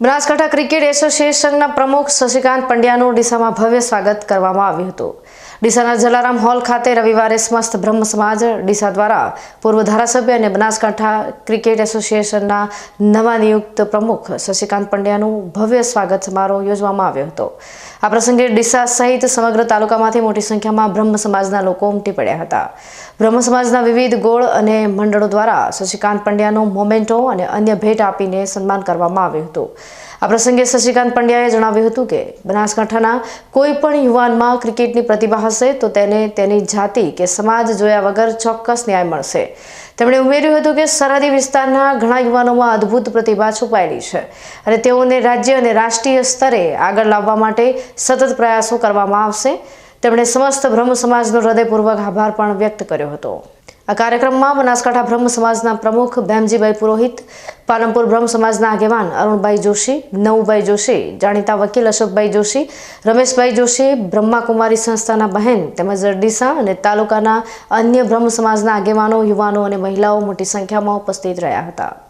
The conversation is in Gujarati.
બનાસકાંઠા ક્રિકેટ એસોસિએશનના પ્રમુખ શશિકાંત પંડ્યાનું ડીસામાં ભવ્ય સ્વાગત કરવામાં આવ્યું હતું. ડીસાના જલારામ હોલ ખાતે રવિવારે સમસ્ત બ્રહ્મ સમાજ ડીસા દ્વારા પૂર્વ ધારાસભ્ય અને બનાસકાંઠા ક્રિકેટ એસોસિએશનના નવા નિયુક્ત પ્રમુખ શશિકાંત પંડ્યાનું ભવ્ય સ્વાગત સમારોહ યોજવામાં આવ્યો હતો. આ પ્રસંગે ડીસા સહિત સમગ્ર તાલુકામાંથી મોટી સંખ્યામાં બ્રહ્મ સમાજના લોકો ઉમટી પડ્યા હતા. બ્રહ્મ સમાજના વિવિધ ગોળ અને મંડળો દ્વારા શશિકાંત પંડ્યાનો મોમેન્ટો અને અન્ય ભેટ આપીને સન્માન કરવામાં આવ્યું હતું. આ પ્રસંગે શશિકાંત પંડ્યાએ જણાવ્યું હતું કે, બનાસકાંઠાના કોઈ પણ યુવાનમાં ક્રિકેટની પ્રતિભા હશે તો તેને તેની જાતિ કે સમાજ જોયા વગર ચોક્કસ ન્યાય મળશે. તેમણે ઉમેર્યું હતું કે, સરહદી વિસ્તારના ઘણા યુવાનોમાં અદ્ભુત પ્રતિભા છુપાયેલી છે અને તેઓને રાજ્ય અને રાષ્ટ્રીય સ્તરે આગળ લાવવા માટે સતત પ્રયાસો કરવામાં આવશે. તેમણે સમસ્ત બ્રહ્મ સમાજનો હૃદયપૂર્વક આભાર પણ વ્યક્ત કર્યો હતો. આ કાર્યક્રમમાં બનાસકાંઠા બ્રહ્મ સમાજના પ્રમુખ ભેમજીભાઈ પુરોહિત, પાલનપુર બ્રહ્મ સમાજના આગેવાન અરુણભાઈ જોશી, નવુભાઈ જોશી, જાણીતા વકીલ અશોકભાઈ જોશી, રમેશભાઈ જોશી, બ્રહ્માકુમારી સંસ્થાના બહેન તેમજ ડીસા અને તાલુકાના અન્ય બ્રહ્મ સમાજના આગેવાનો, યુવાનો અને મહિલાઓ મોટી સંખ્યામાં ઉપસ્થિત રહ્યા હતા.